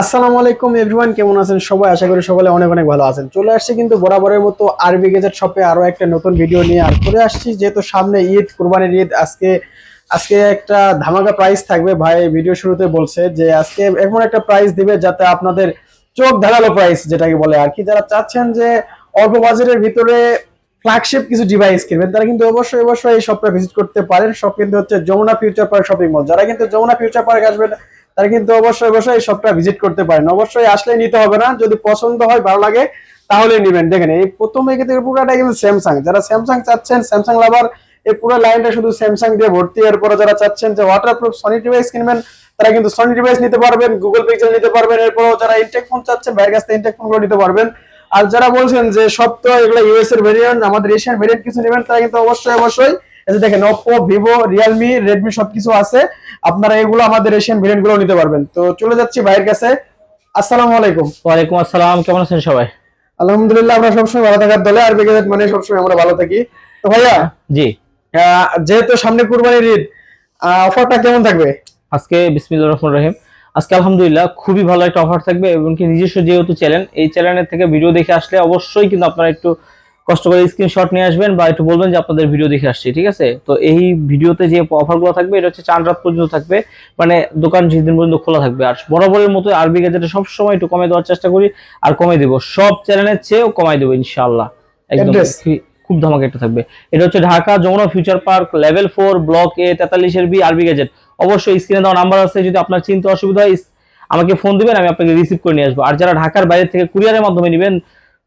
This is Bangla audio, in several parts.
আসসালামু আলাইকুম এভরিওয়ান, কেমন আছেন সবাই? আশা করি সকলে অনেক অনেক ভালো আছেন। চলে আসছি কিন্তু বরাবরের মতো আরবি গেজেট শপে আরও একটা নতুন ভিডিও নিয়ে। আর করে আসছি যেহেতু সামনে ঈদ, কুরবানির ঈদ, আজকে আজকে একটা ধামাকা প্রাইস থাকবে। ভাই ভিডিও শুরুতে বলছে যে আজকে এমন একটা প্রাইস দিবে যাতে আপনাদের চোখ ধারালো প্রাইস যেটাকে বলে আর কি। যারা চাচ্ছেন যে অল্প বাজেটের ভিতরে ফ্ল্যাগশিপ কিছু ডিভাইস কিনবেন, তারা কিন্তু অবশ্যই অবশ্যই এই শপটা ভিজিট করতে পারেন। সব কিন্তু হচ্ছে Jamuna future park shopping mall যারা কিন্তু যমুনা ফিউচার পার্ক আসবেন তারা কিন্তু অবশ্যই অবশ্যই এই শপটা ভিজিট করতে পারেন। অবশ্যই আসলে নিতে হবে না। যদি পছন্দ হয়, ভালো লাগে তাহলে নেবেন। দেখেন, এই প্রথমে কিন্তু পুরোটা কিন্তু স্যামসাং যারা স্যামসাং চাচ্ছেন স্যামসাং লাভার এই পুরো লাইনটা শুধু স্যামসাং দিয়ে ভর্তি। এরপরে যারা চাচ্ছেন যে ওয়াটারপ্রুফ সনি ডিভাইস কিনবেন, তারা কিন্তু সনি ডিভাইস নিতে পারবেন গুগল পিক্সেল নিতে পারবেন। এরপরও যারা ইনটেক ফোন চাচ্ছেন বাইরের কাছ থেকে ইনটেক ফোনগুলো নিতে পারবেন। আর যারা বলছেন যে সব তো এগুলো ইউএস এর ভেরিয়েন্ট আমাদের এশিয়ান ভেরিয়েন্ট কিছু নেবেন, তারা কিন্তু অবশ্যই অবশ্যই এই যে দেখেন ওপো ভিভো রিয়েলমি রেডমি সবকিছু আছে। আপনারা এগুলো আমাদের এশিয়ান ভেরিয়েন্টগুলো নিতে পারবেন। তো চলে যাচ্ছি ভাইয়ের কাছে। আসসালামু আলাইকুম। ওয়ালাইকুম আসসালাম কেমন আছেন সবাই? আলহামদুলিল্লাহ আমরা সবসময় ভালো থাকার দলে আর বিগেজেট মানে সবসময় আমরা ভালো থাকি। তো ভাইয়া জি। যেহেতু সামনে কুরবানির ঈদ অফারটা কেমন থাকবে? আজকে বিসমিল্লাহ রহমান রহিম। আজকে আলহামদুলিল্লাহ খুবই ভালো একটা অফার থাকবে এবং কি নিজস্ব যেহেতু চ্যানেল এই চ্যানেলের থেকে ভিডিও দেখে আসলে অবশ্যই কিন্তু আপনারা একটু কষ্ট করে স্ক্রিনশট নিয়ে আসবেন বা একটু বলবেন যে আপনাদের ভিডিও দেখে আসছি ঠিক আছে? তো এই ভিডিওতে যে অফারগুলো থাকবে এটা হচ্ছে চান রাত পর্যন্ত থাকবে। মানে দোকান যেদিন পর্যন্ত খোলা থাকবে। আর বরাবরের মতো আরবি গেজেটে সবসময় একটু কমে দেওয়ার চেষ্টা করি আর কমে দেবো। সব চ্যানেলের চেয়েও কমাই দেবো ইনশাআল্লাহ। একদম খুব- খুব ধামাকা একটা থাকবে। এটা হচ্ছে Dhaka Jamuna future park level four block A তেতাল্লিশের B আরবি গেজেট অবশ্যই স্ক্রিনে দেওয়া নাম্বার আছে যদি আপনার চিন্তা অসুবিধা হয় আমাকে ফোন দিবেন আমি আপনাকে রিসিভ করে নিয়ে আসব। আর যারা ঢাকার বাইরে থেকে কুরিয়ারের মাধ্যমে নেবেন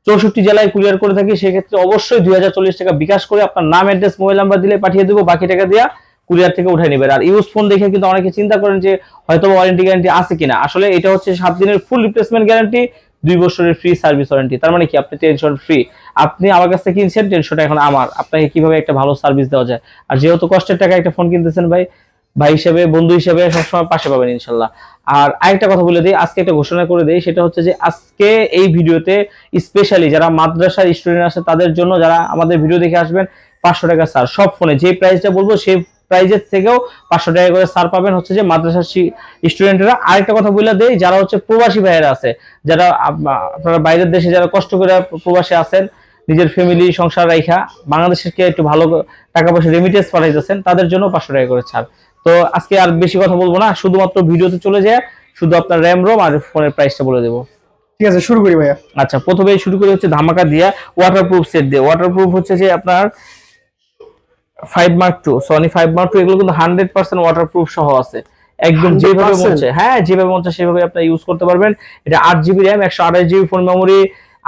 চৌষট্টি জেলায় কুরিয়ার করে থাকি, সেক্ষেত্রে অবশ্যই দুই হাজার চল্লিশ টাকা বিকাশ করে আপনার নাম, অ্যাড্রেস, মোবাইল নাম্বার দিলে পাঠিয়ে দেবো, বাকি টাকা দিয়া কুরিয়ার থেকে উঠে নেবেন। আর ইউজ ফোন দেখে কিন্তু অনেকে চিন্তা করেন যে হয়তো ওয়ারেন্টি গ্যারান্টি আছে কিনা। আসলে এটা হচ্ছে সাত দিনের ফুল রিপ্লেসমেন্ট গ্যারান্টি দুই বছরের ফ্রি সার্ভিস ওয়ারেন্টি তার মানে কি? আপনি টেনশন ফ্রি আপনি আমার কাছ থেকে কিনছেন টেনশনটা এখন আমার। আপনাকে কীভাবে একটা ভালো সার্ভিস দেওয়া যায়? আর যেহেতু কষ্টের টাকা একটা ফোন কিনতেছেন ভাই ভাই হিসেবে, বন্ধু হিসেবে সবসময় পাশে পাবেন ইনশাল্লাহ। আর আরেকটা কথা বলে দিই, আজকে একটা ঘোষণা করে দিই, সেটা হচ্ছে যে আজকে এই ভিডিওতে স্পেশালি যারা মাদ্রাসার স্টুডেন্ট আছে, তাদের জন্য যারা আমাদের ভিডিও দেখে আসবেন, পাঁচশো টাকা স্যার সব ফোনে যে প্রাইসটা বলব, সেই প্রাইজের থেকেও পাঁচশো টাকা করে স্যার পাবেন হচ্ছে যে মাদ্রাসার স্টুডেন্টরা আরেকটা কথা বলে দেয় যারা হচ্ছে প্রবাসী ভাইয়েরা আছে, যারা আপনারা বাইরের দেশে যারা কষ্ট করে প্রবাসে আছেন, নিজের ফ্যামিলি সংসার রাইখা বাংলাদেশকে একটু ভালো টাকা পয়সা রেমিটেন্স পাঠাইতেছেন, তাদের জন্য পাঁচশো টাকা করে ছাড়। তো আজকে আর বেশি কথা বলব না শুধুমাত্র ভিডিওতে চলে যায় শুধু আপনার র্যাম রোম আর ফোনের প্রাইসটা বলে দেবো। ঠিক আছে শুরু করি ভাইয়া। আচ্ছা প্রথমে শুরু করে হচ্ছে ধামাকা দিয়া ওয়াটারপ্রুফ সেট দিয়ে। ওয়াটারপ্রুফ হচ্ছে যে আপনার five mark two Sony five mark two এগুলো কিন্তু হান্ড্রেড পার্সেন্ট ওয়াটারপ্রুফ সহ আছে। একদম 100% যেভাবে মনছে হ্যাঁ যেভাবে মনছে সেভাবে আপনি ইউজ করতে পারবেন। এটা আট জিবি র্যাম একশো আঠাশ জিবি ফোন মেমোরি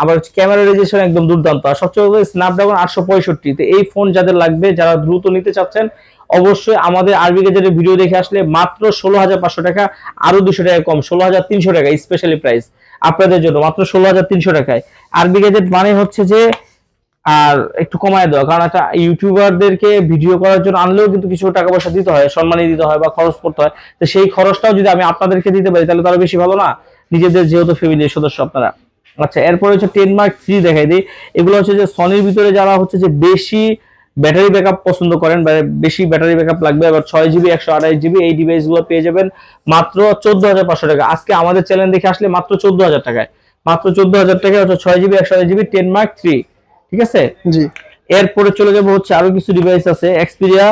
আবার ক্যামেরা রেজিস্ট্রেশন একদম দুর্দান্ত। আর সবচেয়ে স্ন্যাপড্রাগন আটশো পঁয়ষট্টি। তো এই ফোন যাদের লাগবে যারা দ্রুত নিতে চাচ্ছেন অবশ্যই আমাদের আরবি গেজেটের ভিডিও দেখে আসলে মাত্র ষোলো হাজার পাঁচশো টাকা আরও দুশো টাকা কম, ষোলো হাজার তিনশো টাকা স্পেশালি প্রাইস আপনাদের জন্য, মাত্র ষোলো হাজার তিনশো টাকায়। আরবি গেজেট মানে হচ্ছে যে, আর একটু কমায় দেওয়া, কারণ একটা ইউটিউবারদেরকে ভিডিও করার জন্য আনলেও কিন্তু কিছু টাকা পয়সা দিতে হয়, সম্মানী দিতে হয় বা খরচ করতে হয়। তো সেই খরচটাও যদি আমি আপনাদেরকে দিতে পারি, তাহলে তারা বেশি ভালো না? নিজেদের যেহেতু ফ্যামিলির সদস্য আপনারা। আচ্ছা এরপরে হচ্ছে টেন মার্ক থ্রি দেখাই দিই। এগুলো হচ্ছে যে সনির ভিতরে যারা হচ্ছে যে বেশি ব্যাটারি ব্যাকআপ পছন্দ করেন বেশি ব্যাটারি ব্যাকআপ লাগবে আবার ছয় জিবি একশো আঠাশ জিবি এই ডিভাইসগুলো পেয়ে যাবেন মাত্র চোদ্দ হাজার পাঁচশো টাকা। আজকে আমাদের চ্যানেল দেখে আসলে মাত্র চোদ্দ হাজার টাকায়। মাত্র চোদ্দ হাজার টাকায় হচ্ছে ছয় জিবি একশো আঠাশ জিবি টেন মার্ক থ্রি ঠিক আছে? জি। এরপরে চলে যাব হচ্ছে আরও কিছু ডিভাইস আছে এক্সপিরিয়া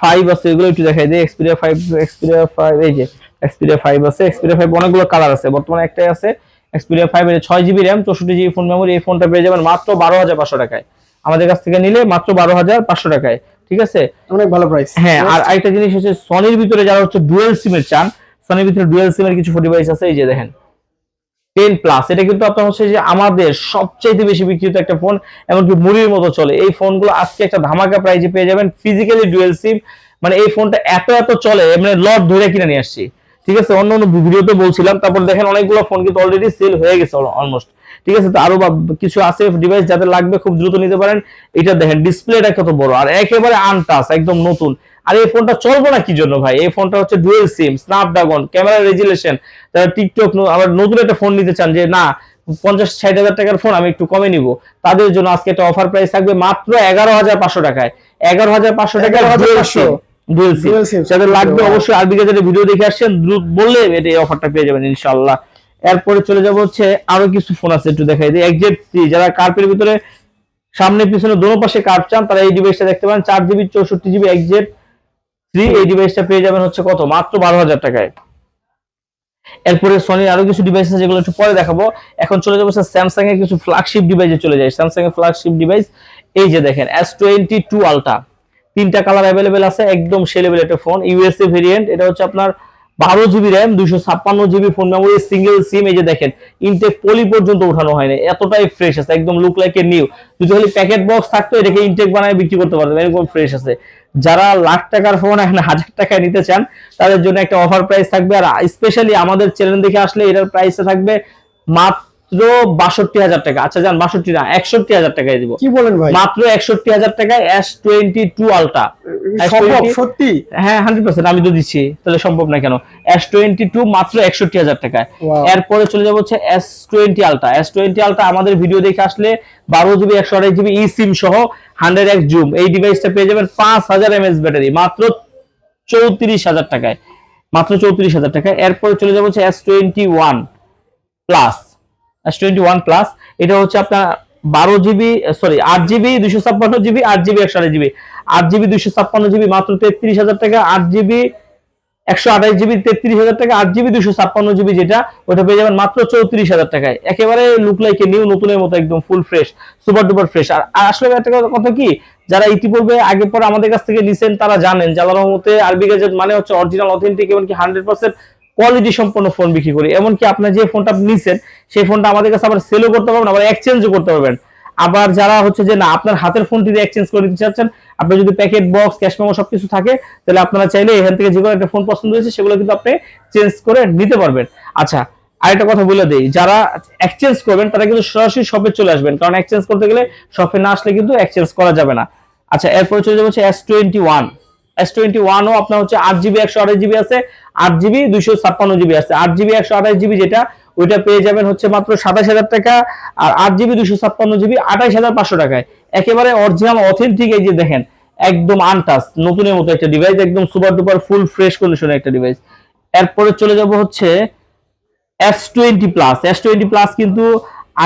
ফাইভ আছে এগুলো একটু দেখাই দিই। এক্সপিরিয়া ফাইভ এক্সপিরিয়া ফাইভ এই যে এক্সপিরিয়া ফাইভ আছে এক্সপিরিয়া ফাইভ অনেকগুলো কালার আছে বর্তমানে একটাই আছে। এক্সপিরিয়া ফাইভ এর ছয় জিবি র্যাম চৌষট্টি জিবি ফোন মেমোরি এই ফোনটা পেয়ে যাবেন মাত্র বারো হাজার পাঁচশো টাকায়। আমাদের কাছ থেকে নিলে মাত্র বারো হাজার পাঁচশো টাকায় ঠিক আছে? অনেক ভালো প্রাইস হ্যাঁ আর আরেকটা জিনিস হচ্ছে সনির ভিতরে যারা হচ্ছে ডুয়েল সিমের চান সনির ভিতরে ডুয়েল সিমের কিছু ডিভাইস আছে এই যে দেখেন টেন প্লাস এটা কিন্তু আপনার হচ্ছে যে আমাদের সবচাইতে বেশি বিক্রিত একটা ফোন এমনকি মুড়ির মতো চলে। এই ফোনগুলো আজকে একটা ধামাকা প্রাইজে পেয়ে যাবেন ফিজিক্যালি ডুয়েল সিম মানে এই ফোনটা এত এত চলে মানে লট ধরে কিনে নিয়ে আসছি ঠিক আছে? অন্য অন্য ভিডিওতে বলছিলাম তারপর দেখেন অনেকগুলো ফোন কিন্তু অলরেডি সেল হয়ে গেছে অলমোস্ট ঠিক আছে? তো আরও বা- কিছু আছে ডিভাইস যাদের লাগবে খুব দ্রুত নিতে পারেন। এটা দেখেন ডিসপ্লেটা কত বড় আর একেবারে আনটাচ একদম নতুন। আর এই ফোনটা চলবো না কি জন্য ভাই? এই ফোনটা হচ্ছে dual SIM Snapdragon camera resolution যারা টিকটক আবার নতুন একটা ফোন নিতে চান যে না পঞ্চাশ ষাট হাজার টাকার ফোন আমি একটু কমে নিব। তাদের জন্য আজকে একটা অফার প্রাইস থাকবে মাত্র এগারো হাজার পাঁচশো টাকায়। এগারো হাজার পাঁচশো টাকা 11,500 ডুয়েল সিম যাদের লাগবে. অবশ্যই আরবি ভিডিও দেখে আসছেন দ্রুত বললে এটা এই অফারটা পেয়ে যাবেন ইনশাআল্লাহ। এরপরে চলে যাব হচ্ছে আরও কিছু ফোন আছে, একটু দেখাই দিই। একজেট থ্রি যারা কার্পের ভিতরে সামনে পিছনে দোনো পাশে কার্ভ চান, তারা এই ডিভাইসটা দেখতে পারেন। চার জিবি চৌষট্টি জিবি একজেট থ্রি এই ডিভাইসটা পেয়ে যাবেন হচ্ছে কত? মাত্র বারো হাজার টাকায়। এরপরে সনির আরও কিছু ডিভাইস আছে, যেগুলো একটু পরে দেখাবো। এখন চলে যাব স্যামসাং এর কিছু ফ্ল্যাগশিপ ডিভাইসে চলে যায় স্যামসাং এর ফ্ল্যাগশিপ ডিভাইস এই যে দেখেন এস টোয়েন্টি টু আলট্রা তিনটা কালার অ্যাভেলেবেল আছে, একদম সে একটা ফোন ইউএসএ ভেরিয়েন্ট এটা হচ্ছে আপনার বারো জিবি র্যাম দুইশো ছাপ্পান্ন GB phone memory single SIM এই যে দেখেন ইনটেক পলি পর্যন্ত উঠানো হয়নি। এতটাই ফ্রেশ আছে, একদম লুক লাইক এ নিউ যদি খালি প্যাকেট বক্স থাকতো, এটাকে ইনটেক বানায় বিক্রি করতে পারতেন এরকম ফ্রেশ আছে। যারা লাখ টাকার ফোন এখন হাজার টাকায় নিতে চান, তাদের জন্য একটা অফার প্রাইস থাকবে। আর স্পেশালি আমাদের চ্যানেল দেখে আসলে এটার প্রাইসটা থাকবে মাত্র টাকা। আচ্ছা যান বাষট্টি না একষট্টি হাজার টাকায় দিব। কি বলেন ভাই? মাত্র একষট্টি হাজার টাকায় এস টোয়েন্টি টু আলট্রা সম্ভব? S20 সত্যি? হ্যাঁ হান্ড্রেড পার্সেন্ট আমি তো দিচ্ছি তাহলে সম্ভব না কেন? এস টোয়েন্টি টু মাত্র একষট্টি হাজার টাকায়। এরপরে চলে যাব হচ্ছে S twenty ultra S twenty ultra আমাদের ভিডিও দেখে আসলে বারো জিবি একশো আড়াই জিবি ই সিম সহ হান্ড্রেড এক্স জুম এই ডিভাইসটা পেয়ে যাবেন পাঁচ হাজার এমএস ব্যাটারি মাত্র চৌত্রিশ হাজার টাকায়। মাত্র চৌত্রিশ হাজার টাকায়। এরপরে চলে যাব হচ্ছে S twenty one plus twenty one plus এটা হচ্ছে আপনার বারো জিবি সরি আট জিবি দুইশো ছাপ্পান্ন জিবি আট জিবি একশো জিবি আট জিবি দুইশো ছাপ্পান্ন জিবি মাত্র তেত্রিশ হাজার টাকা, আট জিবি একশো আঠাশ জিবি তেত্রিশ হাজার টাকা, আট জিবি দুশো ছাপ্পান্ন জিবি যেটা, ওটা পেয়ে যাবেন মাত্র চৌত্রিশ হাজার টাকায়। একেবারে লুক লাইকে নিউ নতুনের মতো, একদম full fresh super duper fresh আর আসলে একটা কথা- কি? যারা ইতিপূর্বে, আগে পরে আমাদের কাছ থেকে নিছেন, তারা জানেন জালার মতে আরবি গেজেট মানে হচ্ছে অরিজিনাল অথেন্টিক এমনকি হান্ড্রেড পার্সেন্ট কোয়ালিটি সম্পন্ন ফোন বিক্রি করি। এমনকি আপনার যে ফোনটা আপনি নিছেন, সেই ফোনটা আমাদের কাছে আবার সেলও করতে পারবেন, আবার এক্সচেঞ্জও করতে পারবেন। আবার যারা হচ্ছে যে না, আপনার হাতের ফোনটি এক্সচেঞ্জ করে দিতে চাচ্ছেন আপনার যদি প্যাকেট বক্স ক্যাশ মেমো সবকিছু থাকে, তাহলে আপনারা চাইলে এখান থেকে যে কোনো একটা ফোন পছন্দ হয়েছে, সেগুলো কিন্তু আপনি চেঞ্জ করে নিতে পারবেন। আচ্ছা আরেকটা কথা বলে দেই, যারা এক্সচেঞ্জ করবেন, তারা কিন্তু সরাসরি শপে চলে আসবেন। কারণ এক্সচেঞ্জ করতে গেলে শপে না আসলে কিন্তু এক্সচেঞ্জ করা যাবে না। আচ্ছা এরপরে চলে যাবে হচ্ছে S twenty one S twenty ওয়ানও আপনার হচ্ছে আট জিবি একশো আঠাশ জিবি আছে, আট জিবি দুইশো ছাপ্পান্ন জিবি আছে। আট জিবি একশো আঠাশ জিবি যেটা, ওইটা পেয়ে যাবেন হচ্ছে মাত্র সাতাশ হাজার টাকা, আর আট জিবি দুইশো ছাপ্পান্ন জিবি আঠাইশ হাজার পাঁচশো টাকায়। একেবারে অরিজিনাল অথেন্টিক এই যে দেখেন, একদম আনটাচ নতুনের মতো একটা ডিভাইস একদম সুপার ডুপার ফুল ফ্রেশ কন্ডিশনের একটা ডিভাইস এরপরে চলে যাব হচ্ছে S twenty plus S twenty plus কিন্তু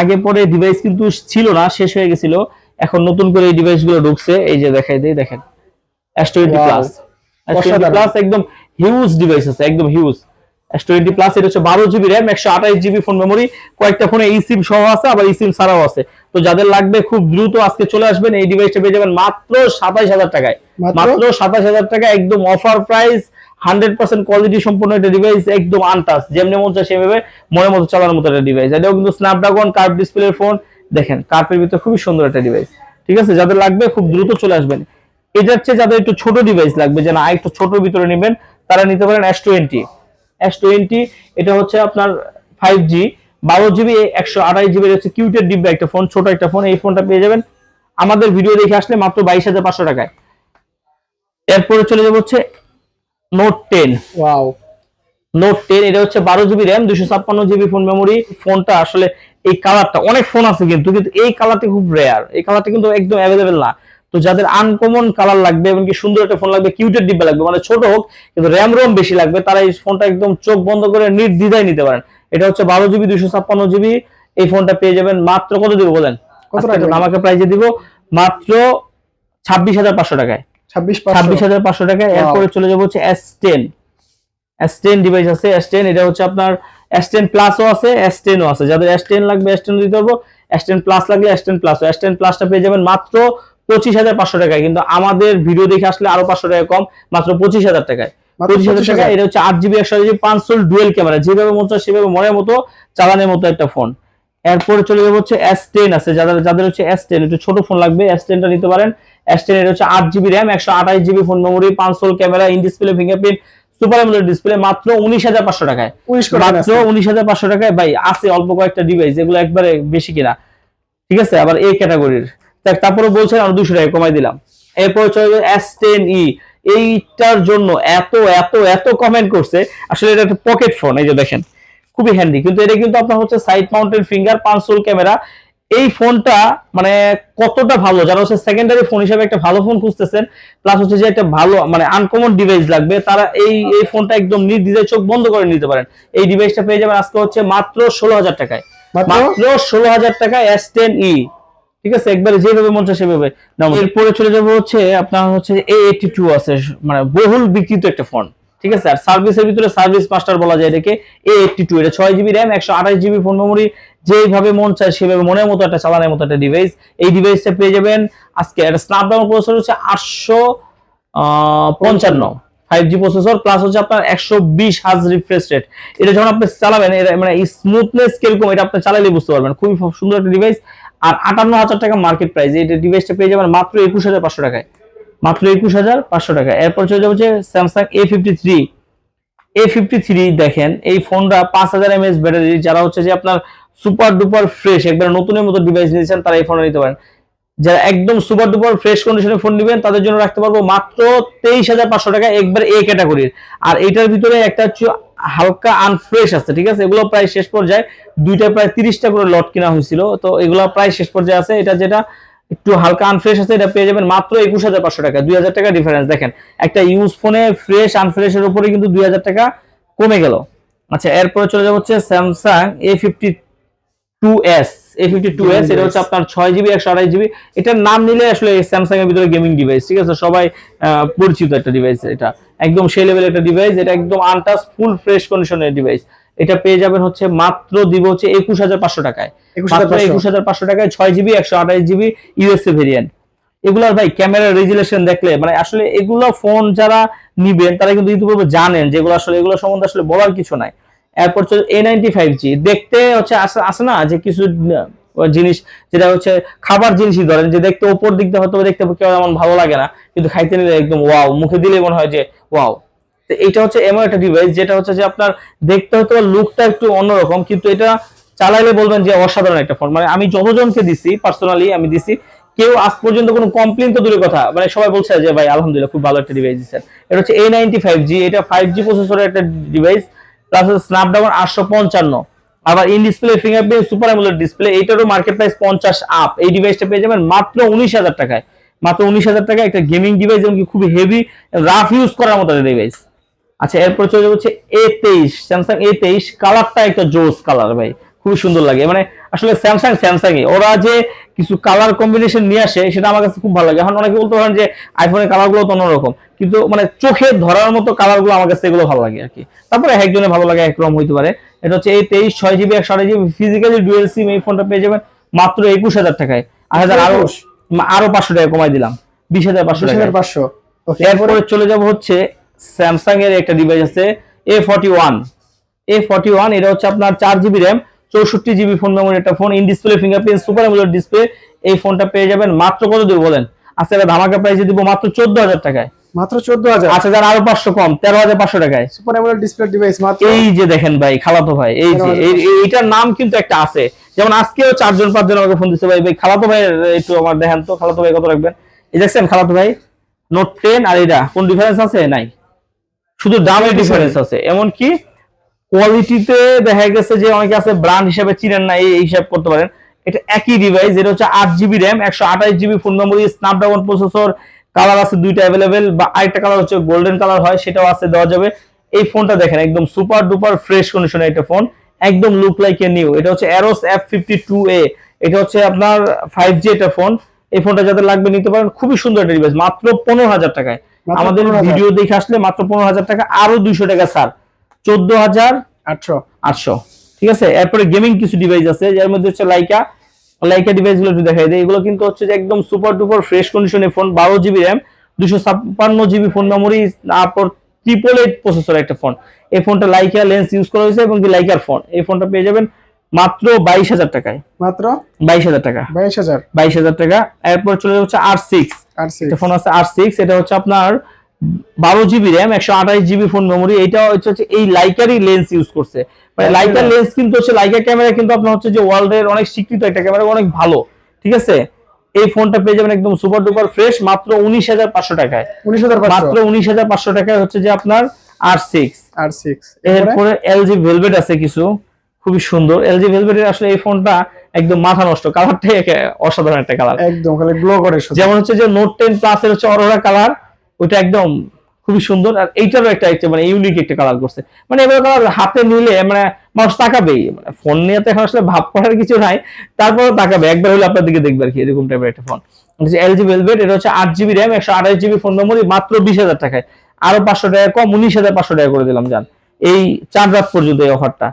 আগে পরে ডিভাইস কিন্তু ছিল না, শেষ হয়ে গেছিল। এখন নতুন করে এই ডিভাইসগুলো ঢুকছে। এই যে দেখাই দিই, দেখেন। S twenty Wow. Plus S twenty অসাধারণ। প্লাস একদম হিউজ ডিভাইস আছে একদম হিউজ এস টোয়েন্টি প্লাস এটা হচ্ছে বারো জিবি র্যাম একশো আঠাশ জিবি ফোন মেমোরি কয়েকটা ফোনে ই সিম সহ আছে আবার ই সিম ছাড়াও আছে। তো যাদের লাগবে খুব দ্রুত আজকে চলে আসবেন এই ডিভাইসটা পেয়ে যাবেন মাত্র সাতাইশ হাজার টাকায়। মাত্র? মাত্র সাতাশ হাজার টাকা একদম offer price hundred percent quality সম্পন্ন একটা ডিভাইস একদম আনটাচ যেমনি মন চায় সেভাবে মনের মতো চালানোর মতো একটা ডিভাইস এটাও কিন্তু স্ন্যাপড্রাগন কার্ভ ডিসপ্লে ফোন দেখেন কার্পের ভিতরে খুবই সুন্দর একটা ডিভাইস ঠিক আছে? যাদের লাগবে খুব দ্রুত চলে আসবেন। এটার চেয়ে যাদের একটু ছোট ডিভাইস লাগবে যে না একটু ছোট ভিতরে নেবেন তারা নিতে পারেন এস টোয়েন্টি এস টোয়েন্টি এটা হচ্ছে আপনার ফাইভ জি বারো জিবি একশো আড়াই জিবি হচ্ছে কিউটের ডিব্বা একটা ফোন ছোট একটা ফোন এই ফোনটা পেয়ে যাবেন। আমাদের ভিডিও দেখে আসলে মাত্র বাইশ হাজার পাঁচশো টাকায়। এরপরে চলে যাব হচ্ছে note ten wow note ten এটা হচ্ছে বারো জিবি র্যাম দুশো ছাপ্পান্ন জিবি ফোন মেমোরি ফোনটা আসলে এই কালারটা অনেক ফোন আছে কিন্তু কিন্তু এই কালারটা খুব রেয়ার এই কালারটা কিন্তু একদম অ্যাভেলেবেল না। তো যাদের আনকমন কালার লাগবে এমনকি সুন্দর একটা ফোন লাগবে কিউটের ডিব্বা লাগবে মানে ছোট হোক কিন্তু র্যাম রোম বেশি লাগবে তারা এই ফোনটা একদম চোখ বন্ধ করে নির্দ্বিধায় নিতে পারেন। এটা হচ্ছে বারো জিবি দুশো ছাপ্পান্ন জিবি এই ফোনটা পেয়ে যাবেন মাত্র কত দিব বলেন? কত রাখবেন? আমাকে প্রাইজে দিব মাত্র ছাব্বিশ হাজার পাঁচশো টাকায়। ছাব্বিশ হাজার পাঁচশো টাকা Wow. এরপরে চলে যাব হচ্ছে S ten S ten device আছে এস টেন এটা হচ্ছে আপনার এস টেন প্লাসও আছে এস টেনও আছে। যাদের এস টেন লাগবে এস টেন দিতে পারব। এস টেন প্লাস লাগলে S ten plus S ten প্লাসটা পেয়ে যাবেন মাত্র পঁচিশ হাজার পাঁচশো টাকায় কিন্তু আমাদের ভিডিও দেখে আসলে আরও পাঁচশো টাকা কম মাত্র পঁচিশ হাজার টাকায়। পঁচিশ হাজার টাকা এটা হচ্ছে আট জিবি একশো জিবি পাঁচশো ডুয়েল ক্যামেরা যেভাবে মতো সেভাবে মনের মতো চালানোর মতো একটা ফোন এরপরে চলে যাব হচ্ছে এস টেন আছে যাদের যাদের হচ্ছে এস টেন একটু ছোট ফোন লাগবে এস টেনটা নিতে পারেন। এস টেন এটা হচ্ছে আট জিবি র্যাম একশো আঠাশ জিবি ফোন মেমোরি পাঁচশো camera in display fingerprint super AMOLED display মাত্র উনিশ হাজার পাঁচশো টাকায়। মাত্র উনিশ হাজার পাঁচশো টাকায় ভাই আছে অল্প কয়েকটা ডিভাইস যেগুলো একবারে বেশি কিনা। ঠিক আছে আবার এই ক্যাটাগরির তারপরে বলছেন আমি দুশো টাকা কমাই দিলাম। এরপর চলে এস টেন ই এইটার জন্য এত এত এত কমেন্ট করছে। আসলে এটা একটা পকেট ফোন এই যে দেখেন খুবই হ্যান্ডি কিন্তু এটা কিন্তু আপনার হচ্ছে side mounted finger punch hole camera এই ফোনটা মানে কতটা ভালো যারা হচ্ছে সেকেন্ডারি ফোন হিসেবে একটা ভালো ফোন খুঁজতেছেন প্লাস হচ্ছে যে একটা ভালো মানে আনকমন ডিভাইস লাগবে তারা এই এই ফোনটা একদম নির্দ্বিধায় চোখ বন্ধ করে নিতে পারেন। এই ডিভাইসটা পেয়ে যাবেন আজকে হচ্ছে মাত্র ষোলো হাজার টাকায়। মাত্র? ষোলো হাজার টাকায় এস টেন ই ঠিক আছে? একবারে যেভাবে মন চায় সেভাবে নাও। এরপরে চলে যাব হচ্ছে আপনার হচ্ছে এ এইটি টু আছে মানে বহুল বিক্রিত একটা ফোন ঠিক আছে? আর সার্ভিসের ভিতরে সার্ভিস মাস্টার বলা যায় এটাকে এ এইটটি টু এটা ছয় জিবি র্যাম একশো আঠাশ জিবি ফোন মেমোরি যেভাবে মন চায় সেভাবে মনের মতো একটা, চালানোর মতো একটা ডিভাইস এই ডিভাইসটা পেয়ে যাবেন আজকে। একটা স্ন্যাপড্রাগন প্রসেসর হচ্ছে আটশো পঞ্চান্ন ফাইভ জি প্রসেসর প্লাস হচ্ছে আপনার একশো বিশ হাজ রিফ্রেশ রেট এটা যখন আপনি চালাবেন মানে স্মুথনেস কীরকম, এটা আপনি চালালে বুঝতে পারবেন। খুবই সুন্দর একটা ডিভাইস আর আটান্ন হাজার টাকা মার্কেট প্রাইস এই ডিভাইসটা পেয়ে যাবেন মাত্র একুশ হাজার পাঁচশো টাকায়। মাত্র একুশ হাজার পাঁচশো টাকা এরপর চলে যাব যে Samsung A fifty three A fifty three দেখেন, এই ফোনটা পাঁচ হাজার এমএস ব্যাটারি যারা হচ্ছে যে আপনার সুপার ডুপার ফ্রেশ একবার নতুনের মতো ডিভাইস নিয়েছেন, তারা এই ফোনটা নিতে পারেন। যারা একদম সুপার ডুপার ফ্রেশ কন্ডিশনে ফোন নেবেন, তাদের জন্য রাখতে পারব মাত্র তেইশ হাজার পাঁচশো টাকা একবার এ ক্যাটাগরির আর এটার ভিতরে একটা হচ্ছে হালকা আনফ্রেশ আছে ঠিক আছে? এগুলো প্রায় শেষ পর্যায়ে দুইটা প্রায় তিরিশটা করে লট কিনা হয়েছিল। তো এগুলো প্রায় শেষ পর্যায়ে আছে। এটা যেটা একটু হালকা আনফ্রেশ আছে এটা পেয়ে যাবেন মাত্র একুশ হাজার পাঁচশো টাকা দুই হাজার টাকা ডিফারেন্স দেখেন একটা ইউজ ফোনে ফ্রেশ আনফ্রেশের উপরে কিন্তু দুই হাজার টাকা কমে গেল। আচ্ছা এরপরে চলে যাব হচ্ছে Samsung A fifty two S A fifty two S এটা হচ্ছে আপনার ছয় জিবি একশো আড়াই জিবি এটার নাম নিলে আসলে স্যামসাং এর ভিতরে গেমিং ডিভাইস ঠিক আছে? সবাই আহ, পরিচিত একটা ডিভাইস এটা। একদম সেই লেভেল একটা ডিভাইস এটা একদম আনটাচ ফুল ফ্রেশ কন্ডিশনের ডিভাইস এটা পেয়ে যাবেন হচ্ছে মাত্র দিব হচ্ছে একুশ হাজার পাঁচশো টাকায়। একুশ হাজার মাত্র পাঁচশো। একুশ হাজার পাঁচশো টাকায় ছয় জিবি একশো আঠাশ জিবি ইউএসএ ভেরিয়েন্ট এগুলার ভাই ক্যামেরা রেজুলেশন দেখলে মানে আসলে এগুলো ফোন যারা নিবেন তারা কিন্তু ইতিপূর্বে জানেন যেগুলো আসলে এগুলো সম্বন্ধে আসলে বলার কিছু নাই। এরপর হচ্ছে এ নাইনটি ফাইভ জি দেখতে হচ্ছে আসে আসে না যে কিছু জিনিস, যেটা হচ্ছে খাবার জিনিসই ধরেন, যে দেখতে ওপর দিক দিয়ে হয়তো দেখতে কেউ এমন ভালো লাগে না, কিন্তু খাইতে নিলে একদম ওয়াও মুখে দিলে মনে হয় যে ওয়াও তো এটা হচ্ছে এমন একটা ডিভাইস যেটা হচ্ছে যে আপনার দেখতে হয়তো লুকটা একটু অন্যরকম, কিন্তু এটা চালাইলে বলবেন যে অসাধারণ একটা ফোন মানে আমি যতজনকে দিছি পার্সোনালি আমি দিছি, কেউ আজ পর্যন্ত কোনো কমপ্লেন তো দূরের কথা মানে সবাই বলছে যে ভাই, আলহামদুলিল্লাহ খুব ভালো একটা ডিভাইস দিচ্ছেন এটা হচ্ছে এ নাইনটি ফাইভ জি এটা ফাইভ জি প্রসেসরের একটা ডিভাইস প্লাস স্ন্যাপড্রাগন আটশো পঞ্চান্ন। আবার in display fingerprint super AMOLED display এইটারও market price পঞ্চাশ আপ এই ডিভাইসটা পেয়ে যাবেন মাত্র উনিশ হাজার টাকায়। মাত্র উনিশ হাজার টাকায় একটা গেমিং ডিভাইস এবং কি খুবই হেভি রাফ ইউজ করার মতো ডিভাইস আচ্ছা এরপর চলে যাব হচ্ছে এ তেইশ স্যামসাং এ তেইশ কালারটা একটা জোস কালার ভাই, খুবই সুন্দর লাগে। মানে আসলে স্যামসাং স্যামসাং ওরা যে কিছু কালার কম্বিনেশন নিয়ে আসে, সেটা আমার কাছে খুব ভালো লাগে। এখন অনেকে বলতে পারেন যে আইফোনের কালারগুলো তো অন্যরকম। কিন্তু মানে চোখে ধরার মতো কালারগুলো আমার কাছে এগুলো ভালো লাগে আর কি। তারপরে একজনের ভালো লাগে একরকম হইতে পারে। এটা হচ্ছে এই তেইশ ছয় জিবি একশো আড়াই জিবি ফিজিক্যালি ডুয়েল সিম এই ফোনটা পেয়ে যাবেন মাত্র একুশ হাজার টাকায়। আর হাজার আরও আরও পাঁচশো টাকা কমাই দিলাম। বিশ হাজার পাঁচশো টাকা হাজার পাঁচশো। এরপরে চলে যাব হচ্ছে স্যামসাং এর একটা ডিভাইস আছে A forty one A forty one এটা হচ্ছে আপনার চার জিবি র্যাম চৌষট্টি জিবি ফোন মেমোরি একটা phone in display fingerprint super AMOLED display এই ফোনটা পেয়ে যাবেন মাত্র কত দিব বলেন? আজকে একটা ধামাকা প্রাইসে দিব মাত্র চোদ্দ হাজার টাকায়। মাত্র চোদ্দ হাজার। আচ্ছা যার আরও পাঁচশো কম তেরো হাজার পাঁচশো টাকায়। সুপার অ্যামোলেড ডিসপ্লে ডিভাইস মাত্র এই যে দেখেন ভাই খালাতো ভাই এই যে এই- এই- এইটার নাম কিন্তু একটা আছে। যেমন আজকেও চারজন পাঁচজন আমাকে ফোন দিচ্ছে ভাই ভাই খালাতো ভাই একটু আমার দেখেন তো খালাতো ভাই কত রাখবেন? এই দেখছেন খালাতো ভাই নোট টেন আর এটা কোন ডিফারেন্স আছে? নাই। শুধু দামের ডিফারেন্স আছে। এমনকি কোয়ালিটিতে দেখা গেছে যে অনেকে আছে ব্র্যান্ড হিসেবে চিনেন না এই হিসাব করতে পারেন। এটা একই ডিভাইস এটা হচ্ছে আট জিবি র্যাম একশো আঠাশ GB phone memory Snapdragon processor colour আছে দুইটা অ্যাভেলেবেল বা আরেকটা কালার হচ্ছে গোল্ডেন কালার হয় সেটাও আছে দেওয়া যাবে। এই ফোনটা দেখেন একদম সুপার ডুপার ফ্রেশ কন্ডিশনের একটা ফোন একদম লুক লাইক এ নিউ এটা হচ্ছে Arrows F fifty two A এটা হচ্ছে আপনার ফাইভ জি একটা ফোন এই ফোনটা যাদের লাগবে নিতে পারেন খুবই সুন্দর একটা ডিভাইস মাত্র পনেরো হাজার টাকায়। আমাদের ভিডিও দেখে আসলে মাত্র পনেরো হাজার টাকা আরও দুইশো টাকা স্যার চোদ্দ হাজার আটশো। আটশো। ঠিক আছে? এরপরে গেমিং কিছু ডিভাইস আছে যার মধ্যে হচ্ছে লাইকা লাইকা ডিভাইসগুলো একটু দেখাই দেয় এগুলো কিন্তু হচ্ছে যে একদম সুপার ডুপার ফ্রেশ কন্ডিশনের ফোন বারো জিবি র্যাম দুশো ছাপ্পান্ন জিবি ফোন মেমোরি তারপর ট্রিপল এইট প্রসেসর একটা ফোন এই ফোনটা লাইকা লেন্স ইউজ করা হয়েছে এবং কি লাইকার ফোন এই ফোনটা পেয়ে যাবেন মাত্র বাইশ হাজার টাকায়। মাত্র? বাইশ হাজার টাকা। বাইশ হাজার। বাইশ হাজার টাকা। এরপর চলে যাচ্ছে আর সিক্স আর সি একটা ফোন আছে আর সিক্স এটা হচ্ছে আপনার বারো জিবি র্যাম একশো আঠাশ জিবি ফোন মেমোরি এটা হচ্ছে এই লাইকারই লেন্স ইউজ করছে। মানে। লাইকার লেন্স কিন্তু হচ্ছে লাইকা ক্যামেরা কিন্তু আপনার হচ্ছে যে ওয়ার্ল্ড এর অনেক স্বীকৃত একটা ক্যামেরা অনেক ভালো। ঠিক আছে? এই ফোনটা পেয়ে যাবেন একদম সুপার ডুপার ফ্রেশ মাত্র উনিশ হাজার পাঁচশো টাকায়। উনিশ হাজার পাঁচশো। মাত্র উনিশ হাজার পাঁচশো টাকায় হচ্ছে যে আপনার আর সিক্স আর সিক্স এরপরে এলজি ভেলভেট আছে কিছু খুবই সুন্দর। এলজি ভেলভেটের আসলে এই ফোনটা একদম মাথা নষ্ট কালারটাই অসাধারণ একটা কালার একদম গ্লো করে যেমন হচ্ছে যে নোট টেন প্লাস এর হচ্ছে অরোরা কালার ওইটা একদম খুবই সুন্দর আর এইটারও একটা মানে ইউনিক একটা কালার করছে। মানে এবার কালার হাতে নিলে মানে মানুষ তাকাবেই। মানে ফোন নিয়ে তো এখন আসলে ভাব করার কিছু নাই তারপরেও তাকাবে। একবার হলে আপনার দিকে দেখবে আর কি এরকম টাইপের একটা ফোন এলজি ভেলভেট এটা হচ্ছে আট জিবি র্যাম একশো আঠাশ জিবি ফোন মেমোরি মাত্র বিশ হাজার টাকায়। আরও পাঁচশো টাকা কম উনিশ হাজার পাঁচশো টাকা করে দিলাম জান। এই চার রাত পর্যন্ত এই অফারটা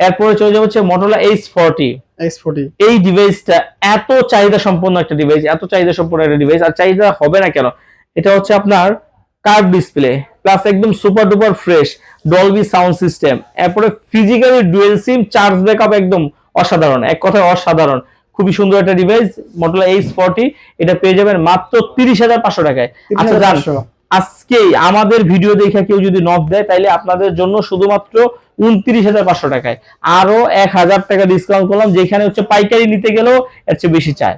এরপরে চলে যাবে হচ্ছে মোটোলা এইচ ফোরটি X40 এই ডিভাইসটা এত চাহিদা সম্পন্ন একটা ডিভাইস এত চাহিদা সম্পন্ন একটা ডিভাইস আর চাহিদা হবে না কেন? এটা হচ্ছে আপনার কার্ভ ডিসপ্লে প্লাস একদম super duper fresh Dolby sound system এরপরে physically dual SIM charge backup একদম অসাধারণ এক কথায় অসাধারণ খুবই সুন্দর একটা ডিভাইস মোটরলা এইচ ফর্টি এটা পেয়ে যাবেন মাত্র তিরিশ হাজার পাঁচশো টাকায়। আচ্ছা জান 30,500 আজকেই আমাদের ভিডিও দেখে কেউ যদি নক দেয় তাইলে আপনাদের জন্য শুধুমাত্র উনত্রিশ হাজার পাঁচশো টাকায়। আরও এক হাজার টাকা ডিসকাউন্ট করলাম যেখানে হচ্ছে পাইকারি নিতে গেলেও এর চেয়ে বেশি চায়।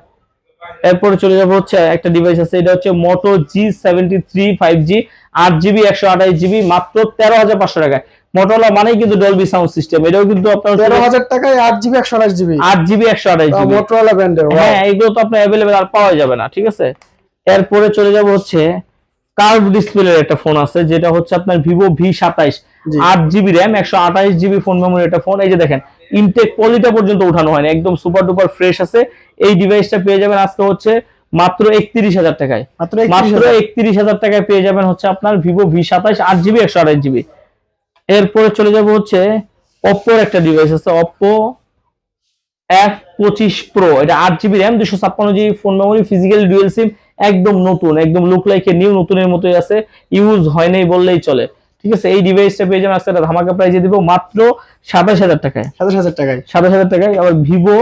এরপরে চলে যাব হচ্ছে একটা ডিভাইস আছে এটা হচ্ছে Moto G seventy three five G আট জিবি একশো আঠাশ জিবি মাত্র তেরো হাজার পাঁচশো টাকায়। মোটোলা মানেই কিন্তু ডলবি সাউন্ড সিস্টেম এটাও কিন্তু আপনার তেরো হাজার টাকায় আট জিবি একশো আঠাশ জিবি আট জিবি একশো আঠাশ জিবি মোটরওয়ালা ব্র্যান্ডের হ্যাঁ এগুলো তো আপনার অ্যাভেলেবেল আর পাওয়া যাবে না ঠিক আছে? এরপরে চলে যাব হচ্ছে কার্ভ ডিসপ্লের একটা ফোন আছে যেটা হচ্ছে আপনার ভিভো ভি সাতাইশ। আট জিবি র্যাম একশো আঠাইশ জিবি ফোন মেমোরি একটা ফোন এই যে দেখেন ইনটেক পলিটা পর্যন্ত উঠানো হয়নি। একদম সুপার ডুপার ফ্রেশ আছে। এই ডিভাইসটা পেয়ে যাবেন আজকে হচ্ছে মাত্র একত্রিশ হাজার টাকায়। মাত্র একত্রিশ হাজার। টাকায় পেয়ে যাবেন হচ্ছে আপনার ভিভো ভি সাতাইশ আট জিবি একশো আঠাশ জিবি এরপরে চলে যাব হচ্ছে অপ্পোর একটা ডিভাইস আছে অপ্পো এফ পঁচিশ প্রো এটা আট জিবি র্যাম দুশো ছাপ্পান্ন GB phone memory physical dual SIM একদম নতুন একদম লুক লাইক নিউ নতুনের মতোই আছে। ইউজ হয় নাই বললেই চলে। ঠিক আছে? এই ডিভাইসটা পেয়ে যাবেন আজকে ধামাকা প্রাইজে দিব মাত্র সাতাশ হাজার টাকায়। সাতাশ হাজার টাকায়। সাতাশ হাজার টাকায়। আবার ভিভো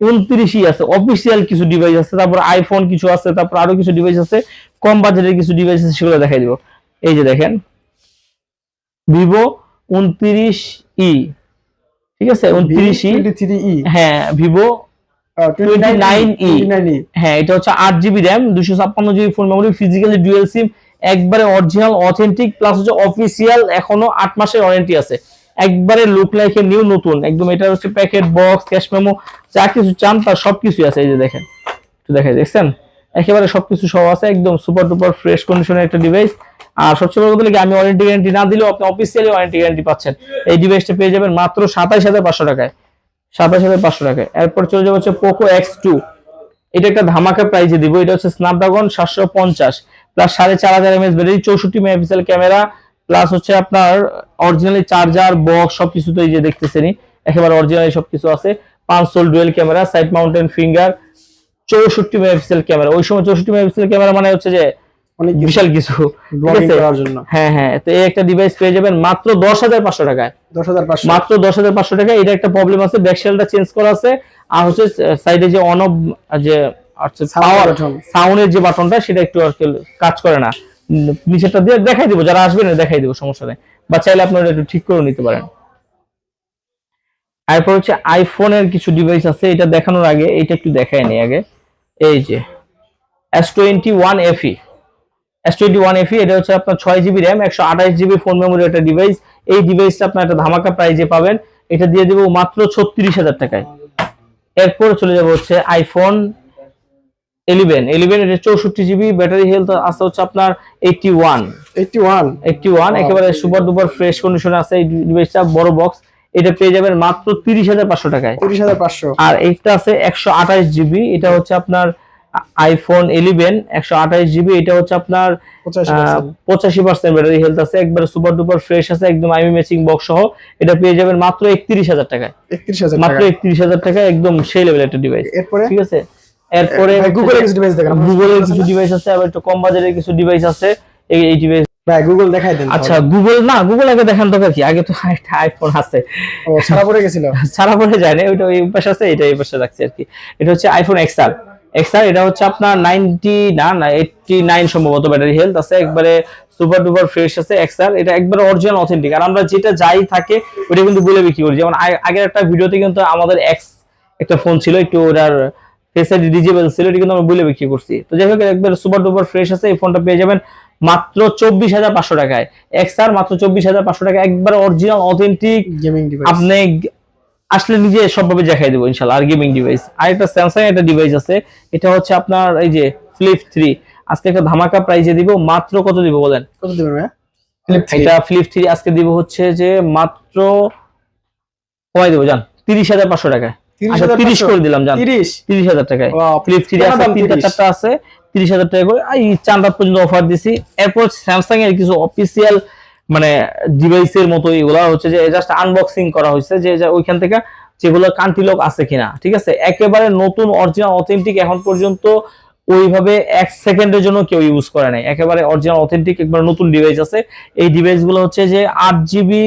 উনত্রিশই আছে। অফিসিয়াল কিছু ডিভাইস আছে। তারপর আইফোন কিছু আছে। তারপর আরও কিছু ডিভাইস আছে। কম বাজেটের কিছু ডিভাইস আছে সেগুলো দেখাই দিব। এই যে দেখেন। ভিভো উনত্রিশ ই ঠিক আছে? উনত্রিশ ই থ্রি ই হ্যাঁ ভিভো 29E ই হ্যাঁ এটা হচ্ছে আট জিবি র্যাম দুশো ছাপ্পান্ন GB phone memory physically dual SIM একবারে অরিজিনাল অথেন্টিক প্লাস হচ্ছে অফিসিয়াল এখনও আট মাসের ওয়ারেন্টি আছে। একবারে লুক লাইক নিউ নতুন। একদম এটা হচ্ছে প্যাকেট বক্স ক্যাশ মেমো যা কিছু চান তার সবকিছু আছে, এই যে দেখেন। দেখাই, দেখছেন? একেবারে সবকিছু সব আছে, একদম সুপার ডুপার ফ্রেশ কন্ডিশনের একটা ডিভাইস আর সবচেয়ে বড় কথা আমি ওয়ারেন্টি গ্যারান্টি না দিলেও আপনি অফিসিয়ালি ওয়ারেন্টি গ্যারান্টি পাচ্ছেন। এই ডিভাইসটা পেয়ে যাবেন মাত্র সাতাইশ হাজার পাঁচশো টাকায়। সাতাশ হাজার পাঁচশো টাকায়। এরপর চলে যাবে হচ্ছে পোকো এক্স টু এটা একটা ধামাকা প্রাইজে দিব, এটা হচ্ছে স্ন্যাপড্রাগন সাতশো পঞ্চাশ। প্লাস সাড়ে চার হাজার এমএস ব্যাটারি চৌষট্টি মেগাপিক্সেল ক্যামেরা প্লাস হচ্ছে আপনার অরিজিনালি চার্জার বক্স সবকিছু তো এই যে দেখতেছেনই একেবারে অরিজিনালি সবকিছু আছে। পাঁচ soul dual camera side mounted finger চৌষট্টি মেগাপিক্সেল ক্যামেরা ওই সময় চৌষট্টি মেগাপিক্সেল ক্যামেরা মানে হচ্ছে যে অনেক বিশাল কিছু। হ্যাঁ হ্যাঁ। তো এই একটা ডিভাইস পেয়ে যাবেন মাত্র দশ হাজার পাঁচশো টাকায়। মাত্র দশ হাজার পাঁচশো টাকা এটা একটা প্রবলেম আছে ব্যাকশেলটা চেঞ্জ করা আছে। আর হচ্ছে সাইডে যে অন অফ যে পাওয়ার। সাউন্ডের যে বাটনটা সেটা একটু আর কাজ করে না। নিচেরটা দিয়ে দেখাই দিব যারা আসবেন দেখাই দিব সমস্যা নেই। বা চাইলে আপনারা একটু ঠিক করে নিতে পারেন। এরপর হচ্ছে আইফোনের কিছু ডিভাইস আছে এটা দেখানোর আগে এটা একটু দেখাই নি আগে। এই যে S twenty one FE S twenty one FE এটা হচ্ছে আপনার ছয় জিবি র্যাম একশো আঠাশ জিবি ফোন মেমোরি একটা ডিভাইস এই ডিভাইসটা আপনার একটা ধামাকা প্রাইজে পাবেন। এটা দিয়ে দেবো মাত্র ছত্রিশ হাজার টাকায়। এরপর চলে যাব হচ্ছে আইফোন ইলেভেন ইলেভেন এটা চৌষট্টি জিবি ব্যাটারি হেলথ আছে হচ্ছে আপনার eighty one eighty one eighty one একেবারে সুপার ডুপার ফ্রেশ কন্ডিশনে আছে এই ডিভাইসটা বড় বক্স এটা পেয়ে যাবেন মাত্র তিরিশ হাজার পাঁচশো টাকায়। তিরিশ হাজার পাঁচশো। আর এইটা আছে একশো আঠাশ জিবি এটা হচ্ছে আপনার আইফোন ইলেভেন একশো আঠাশ জিবি এটা হচ্ছে আপনার পঁচাশি পার্সেন্ট ব্যাটারি হেলথ আছে। একবারে সুপার ডুপার ফ্রেশ আছে একদম আইমি ম্যাচিং বক্স সহ। এটা পেয়ে যাবেন মাত্র একত্রিশ হাজার টাকায়। একত্রিশ হাজার মাত্র টাকা একত্রিশ হাজার টাকায় একদম সেই লেভেল একটা ডিভাইস এরপরে? ঠিক আছে? এরপরে গুগলের কিছু ডিভাইস দেখেন গুগলের কিছু ডিভাইস আছে আবার একটু কম বাজারের কিছু ডিভাইস আছে এই এই ডিভাইস ভাই গুগল দেখাই দেন আচ্ছা গুগল না গুগল আগে দেখান দরকার কি? আগে তো একটা আইফোন আছে। ও সারা পড়ে গেছিল? সারা পরে যায় না ওইটা এই পাশে আছে এটা এই পাশে রাখছি আর কি। এটা হচ্ছে আইফোন এক্সআর এক্সআর এটা হচ্ছে আপনার নাইনটি না না এইটটি নাইন সম্ভবত ব্যাটারি হেলথ আছে। একবারে সুপার ডুপার ফ্রেশ আছে এক্সআর এটা একবারে অরিজিনাল অথেন্টিক আর আমরা যেটা যাই থাকে ওটা কিন্তু বলে বিক্রি করি। যেমন আগের একটা ভিডিওতে কিন্তু আমাদের এক্স একটা ফোন ছিল একটু ওটার ফেস আইডি ডিজেবল ছিল এটা কিন্তু আমরা বলে বিক্রি করছি। তো যাই হোক একবার সুপার ডুপার ফ্রেশ আছে এই ফোনটা পেয়ে যাবেন মাত্র চব্বিশ হাজার পাঁচশো টাকায়। এক্সআর মাত্র চব্বিশ হাজার পাঁচশো টাকা একবার অরিজিনাল অথেন্টিক গেমিং আপনি আসলে নিজে সবভাবে দেখাই দেবো ইনশাল্লাহ আর গেমিং ডিভাইস আর একটা স্যামসাং একটা ডিভাইস আছে এটা হচ্ছে আপনার এই যে ফ্লিপ থ্রি আজকে একটা ধামাকা প্রাইজে দিব মাত্র কত দিব বলেন? কত দিবেন এটা ফ্লিপ থ্রি আজকে দিব হচ্ছে যে মাত্র কমাই দেবো জান তিরিশ হাজার পাঁচশো টাকায়। আচ্ছা তিরিশ করে দিলাম জান। তিরিশ? তিরিশ হাজার টাকায়। ফ্লিপ থ্রি আছে দাম তিনটা 30? চারটা আছে তিরিশ হাজার টাকা করে। এই চার পর্যন্ত অফার দিছি। এরপর স্যামসাং এর কিছু অফিসিয়াল মানে ডিভাইসের মতো এগুলা হচ্ছে যে জাস্ট আনবক্সিং করা হয়েছে যে যে ওইখান থেকে যেগুলো কান্টিলক আছে কিনা ঠিক আছে? একেবারে নতুন অরিজিনাল অথেন্টিক এখন পর্যন্ত ওইভাবে এক সেকেন্ডের জন্য কেউ ইউজ করে নাই। একেবারে অরিজিনাল অথেন্টিক একবার নতুন ডিভাইস আছে। এই ডিভাইসগুলো হচ্ছে যে আট জিবি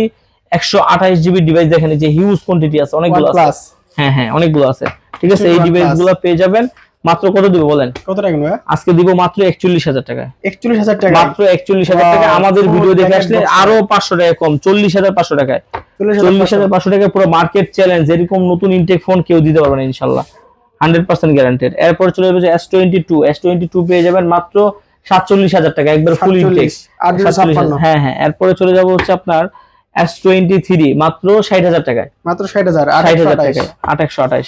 একশো আঠাশ জিবি ডিভাইস দেখেন যে হিউজ কোয়ান্টিটি আছে অনেকগুলো আছে। হ্যাঁ হ্যাঁ অনেকগুলো আছে। ঠিক আছে এই OnePlus। ডিভাইসগুলো পেয়ে যাবেন। মাত্র কত দিব বলেন? কত টাকা ভাইয়া আজকে দিব মাত্র একচল্লিশ হাজার টাকা। একচল্লিশ হাজার টাকা? মাত্র একচল্লিশ হাজার Wow, টাকা আমাদের ভিডিও দেখে আসলে আরও পাঁচশো টাকা কম চল্লিশ হাজার পাঁচশো টাকায়। চল্লিশ হাজার পাঁচশো। টাকা পুরো মার্কেট চ্যালেঞ্জ এরকম নতুন ইনটেক ফোন কেউ দিতে পারবে না ইনশাল্লাহ। হান্ড্রেড পার্সেন্ট গ্যারান্টেড এরপর চলে যাবে এস টোয়েন্টি টু পেয়ে যাবেন মাত্র সাতচল্লিশ হাজার টাকা একবার ফুল ইনটেক 47, আর দুশো ছাপ্পান্ন। হ্যাঁ হ্যাঁ এরপরে চলে যাব হচ্ছে আপনার এস টোয়েন্টি থ্রি মাত্র ষাট হাজার টাকায়। মাত্র ষাট হাজার ষাট হাজার টাকায় একশো আঠাশ।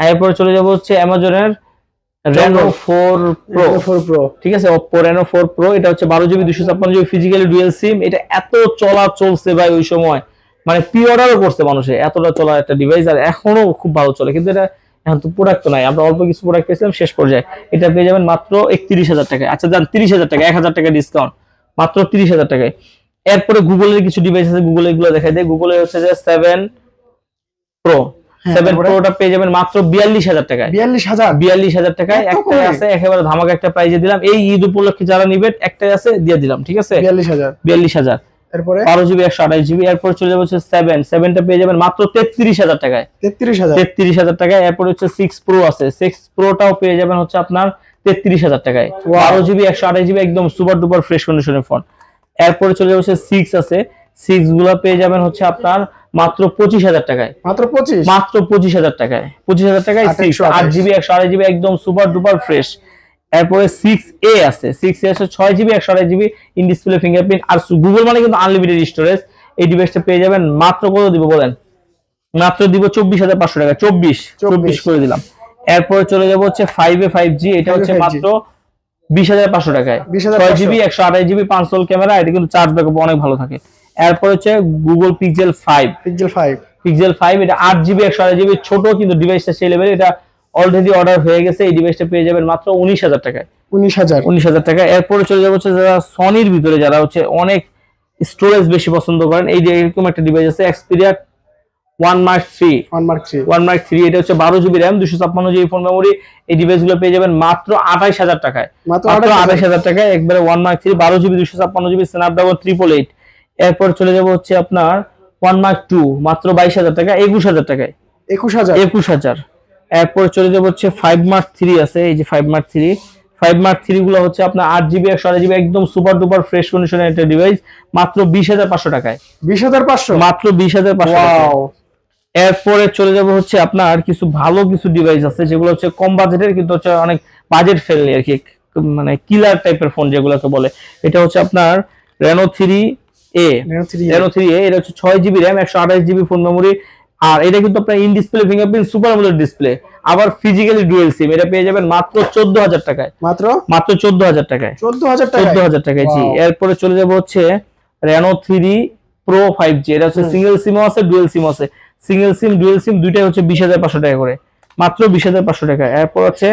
এরপরে চলে যাব হচ্ছে অ্যামাজনের Reno four pro four pro ঠিক আছে Oppo Reno 4 Pro এটা হচ্ছে বারো জিবি দুশো ছাপ্পান্ন জিবি ফিজিক্যালি ডুয়েল সিম এটা এত চলা চলছে ভাই ওই সময়। মানে প্রি অর্ডারও করছে মানুষে এতটা চলা একটা ডিভাইস আর এখনও খুব ভালো চলে। কিন্তু এটা এখন তো প্রোডাক্ট তো নাই। আমরা অল্প কিছু প্রোডাক্ট পেয়েছিলাম শেষ পর্যায়ে। এটা পেয়ে যাবেন মাত্র একত্রিশ হাজার টাকায়। আচ্ছা যান তিরিশ হাজার টাকা এক হাজার টাকা ডিসকাউন্ট মাত্র তিরিশ হাজার টাকায়। এরপরে গুগলের কিছু ডিভাইস আছে গুগল এগুলো দেখাই দেয়। গুগলে হচ্ছে যে সেভেন প্রো সেভেন প্রোটা পেয়ে যাবেন মাত্র বিয়াল্লিশ হাজার টাকায়। বিয়াল্লিশ হাজার? বিয়াল্লিশ হাজার টাকায়। এত একটাই আছে একেবারে ধামাকা একটা প্রাইজে দিলাম। এই ঈদ উপলক্ষে যারা নিবে একটাই আছে দিয়ে দিলাম ঠিক আছে? বিয়াল্লিশ হাজার। বিয়াল্লিশ হাজার। এরপরে? বারো জিবি একশো আঠাশ জিবি এরপর চলে যাবে হচ্ছে সেভেন সেভেনটা পেয়ে যাবেন মাত্র তেত্রিশ হাজার টাকায়। তেত্রিশ হাজার? তেত্রিশ হাজার টাকায়। এরপর হচ্ছে সিক্স প্রো আছে। সিক্স প্রোটাও পেয়ে যাবেন হচ্ছে আপনার তেত্রিশ হাজার টাকায়. বারো জিবি একশো আঠাশ জিবি একদম সুপার ডুপার ফ্রেশ কন্ডিশনের ফোন এরপরে চলে যাবে হচ্ছে সিক্স আছে। সিক্সগুলা পেয়ে যাবেন হচ্ছে আপনার মাত্র পঁচিশ হাজার টাকায়। মাত্র পঁচিশ? মাত্র পঁচিশ হাজার টাকায়। পঁচিশ হাজার টাকায় সিক্স আট জিবি একশো আড়াই জিবি একদম সুপার ডুপার ফ্রেশ এরপরে সিক্স এ আছে। সিক্স এ আছে ছয় জিবি একশো আড়াই জিবি ইন ডিসপ্লে ফিঙ্গারপ্রিন্ট আর গুগল মানে কিন্তু আনলিমিটেড স্টোরেজ এই ডিভাইসটা পেয়ে যাবেন মাত্র কত দিব বলেন? মাত্র দিব চব্বিশ হাজার পাঁচশো টাকা চব্বিশ। চব্বিশ। করে দিলাম। এরপরে চলে যাব হচ্ছে ফাইভ এ ফাইভ জি এটা হচ্ছে মাত্র বিশ হাজার পাঁচশো টাকায়। 20,500 ছয় জিবি একশো আঠাশ জিবি পাঁচশোল ক্যামেরা এটা কিন্তু চার্জ ব্যাকআপ অনেক ভালো থাকে। এরপর হচ্ছে Google Pixel five pixel five pixel five এটা আট জিবি একশো আড়াই জিবি ছোট কিন্তু ডিভাইসটা সেই লেভেল এটা অলরেডি অর্ডার হয়ে গেছে এই ডিভাইসটা পেয়ে যাবেন মাত্র উনিশ হাজার টাকায়। উনিশ হাজার। উনিশ হাজার টাকা এরপরে চলে যাব হচ্ছে যারা সনির ভিতরে যারা হচ্ছে অনেক স্টোরেজ বেশি পছন্দ করেন এই যে এরকম একটা ডিভাইস আছে Xperia one mark three one mark three one mark three এটা হচ্ছে বারো জিবি র্যাম দুশো ছাপ্পান্ন জিবি ফোন মেমোরি এই ডিভাইসগুলো পেয়ে যাবেন মাত্র আঠাইশ হাজার টাকায়। মাত্র আঠাইশ হাজার। টাকায় একবারে ওয়ান মার্ক থ্রি বারো জিবি দুশো ছাপ্পান্ন জিবি স্ন্যাপড্রাগন ট্রিপল এইট এরপর চলে যাব হচ্ছে আপনার ওয়ান মার্ক টু মাত্র বাইশ হাজার টাকা একুশ হাজার টাকায়। একুশ হাজার। একুশ হাজার। এরপর চলে যাব হচ্ছে ফাইভ মার্ক থ্রি আছে এই যে five mark three five mark three গুলো হচ্ছে আপনার আট জিবি একশো আট জিবি একদম সুপার ডুপার ফ্রেশ কন্ডিশনের একটা ডিভাইস মাত্র বিশ হাজার পাঁচশো টাকায়। বিশ হাজার পাঁচশো? মাত্র বিশ হাজার পাঁচশো এরপরে চলে যাব হচ্ছে আপনার কিছু ভালো কিছু ডিভাইস আছে যেগুলো হচ্ছে কম বাজেটের কিন্তু হচ্ছে অনেক বাজেট ফ্রেন্ডলি আর কি মানে কিলার টাইপের ফোন যেগুলোকে বলে। এটা হচ্ছে আপনার Reno three A Reno three A এটা হচ্ছে ছয় জিবি র্যাম একশো আঠাশ জিবি ফোন মেমোরি আর এটা কিন্তু আপনার in display fingerprint super AMOLED display আবার ফিজিক্যালি ডুয়েল সিম এটা পেয়ে যাবেন মাত্র চোদ্দ হাজার টাকায়। মাত্র? মাত্র চোদ্দ হাজার টাকায়। চোদ্দ হাজার টাকা চোদ্দ হাজার টাকায় জি এরপরে চলে যাব হচ্ছে Reno three pro five G এটা হচ্ছে সিঙ্গেল সিমও আছে ডুয়েল সিম আছে। সিঙ্গেল সিম ডুয়েল সিম দুইটাই হচ্ছে বিশ হাজার পাঁচশো টাকা করে। মাত্র বিশ হাজার পাঁচশো টাকা। এরপর হচ্ছে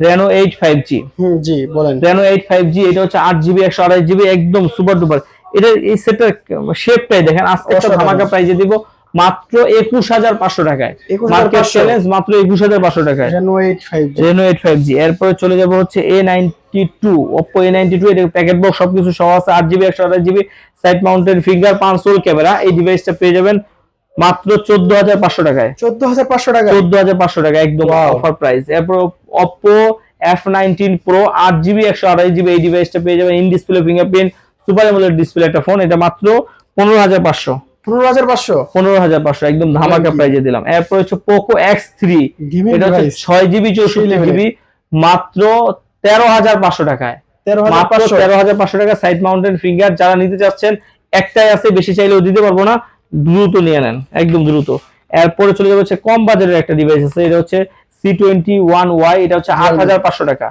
Reno eight five G G বলেন। রেনো এইট ফাইভ জি এটা হচ্ছে আট জিবি একশো আড়াই জিবি একদম সুপার ডুপার এটা এই সেটের শেপটাই দেখেন আজকে একটা। ধামাকা প্রাইজে দিব মাত্র একুশ হাজার পাঁচশো টাকায়। মার্কেট চ্যালেঞ্জ মাত্র একুশ হাজার পাঁচশো টাকায়। Reno eight five G Reno eight five G এরপরে চলে যাব হচ্ছে A ninety two Oppo A ninety two এটা প্যাকেট বক্স সবকিছু সহ আছে আট জিবি একশো আঠাশ জিবি সাইড মাউন্টেড ফিঙ্গার পাঁচ সোল ক্যামেরা এই ডিভাইসটা পেয়ে যাবেন মাত্র চোদ্দ হাজার পাঁচশো টাকায়। চোদ্দ হাজার পাঁচশো টাকা চোদ্দ হাজার পাঁচশো টাকা একদম অফার প্রাইস এরপর অপো এফ নাইনটিন প্রো আট জিবি একশো আঠাশ জিবি এই ডিভাইসটা পেয়ে যাবেন in display fingerprint super AMOLED display একটা ফোন এটা মাত্র পনেরো হাজার পাঁচশো। পনেরো হাজার পাঁচশো? পনেরো হাজার পাঁচশো একদম ধামাকা? প্রাইজে দিলাম। এরপর হচ্ছে পোকো এক্স থ্রি এটা হচ্ছে ছয় জিবি চৌষট্টি মাত্র তেরো হাজার পাঁচশো টাকায়। তেরো হাজার পাঁচশো। তেরো হাজার পাঁচশো টাকা সাইড মাউন্টেন ফিঙ্গার যারা নিতে চাচ্ছেন একটাই আছে বেশি চাইলেও দিতে পারব না। দ্রুত নিয়ে নেন একদম দ্রুত। এরপরে চলে যাবে হচ্ছে কম বাজারের একটা ডিভাইস আছে এটা হচ্ছে সি টোয়েন্টি ওয়ান ওয়াই এটা হচ্ছে আট হাজার পাঁচশো টাকা।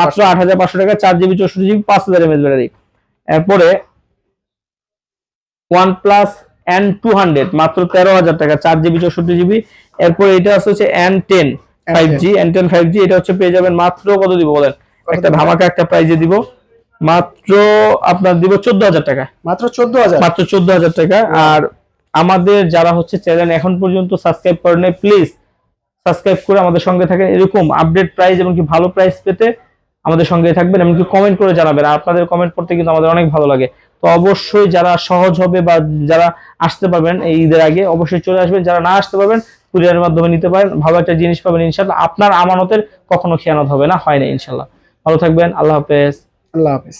মাত্র আট হাজার পাঁচশো টাকা চার জিবি চৌষট্টি জিবি পাঁচ হাজার এমএস ব্যাটারি এরপরে one plus N two hundred মাত্র তেরো হাজার টাকা চার জিবি চৌষট্টি জিবি এরপরে এটা আছে হচ্ছে N ten five G N ten five G এটা হচ্ছে পেয়ে যাবেন মাত্র কত দিব বলেন? একটা? ধামাকা একটা প্রাইজে দিব। মাত্র আপনার দিব চোদ্দ হাজার টাকা। মাত্র চোদ্দ হাজার। মাত্র চোদ্দ হাজার টাকা আর আমাদের যারা হচ্ছে চ্যানেল এখন পর্যন্ত সাবস্ক্রাইব করেন নাই প্লিজ সাবস্ক্রাইব করে আমাদের সঙ্গে থাকেন। এরকম আপডেট প্রাইস এবং কি ভালো প্রাইস পেতে আমাদের সঙ্গে থাকবেন এমনকি কমেন্ট করে জানাবেন। আপনাদের কমেন্ট পড়তে কিন্তু আমাদের অনেক ভালো লাগে। তো অবশ্যই যারা সহজ হবে বা যারা আসতে পারবেন এই ঈদের আগে, অবশ্যই চলে আসবেন। যারা না আসতে পারবেন কুরিয়ারের মাধ্যমে নিতে পারেন। ভালো একটা জিনিস পাবেন ইনশাল্লাহ আপনার আমানতের কখনো খেয়ানত হবে না, হয় না ইনশাল্লাহ ভালো থাকবেন। আল্লাহ হাফেজ। আল্লাহ হাফিজ।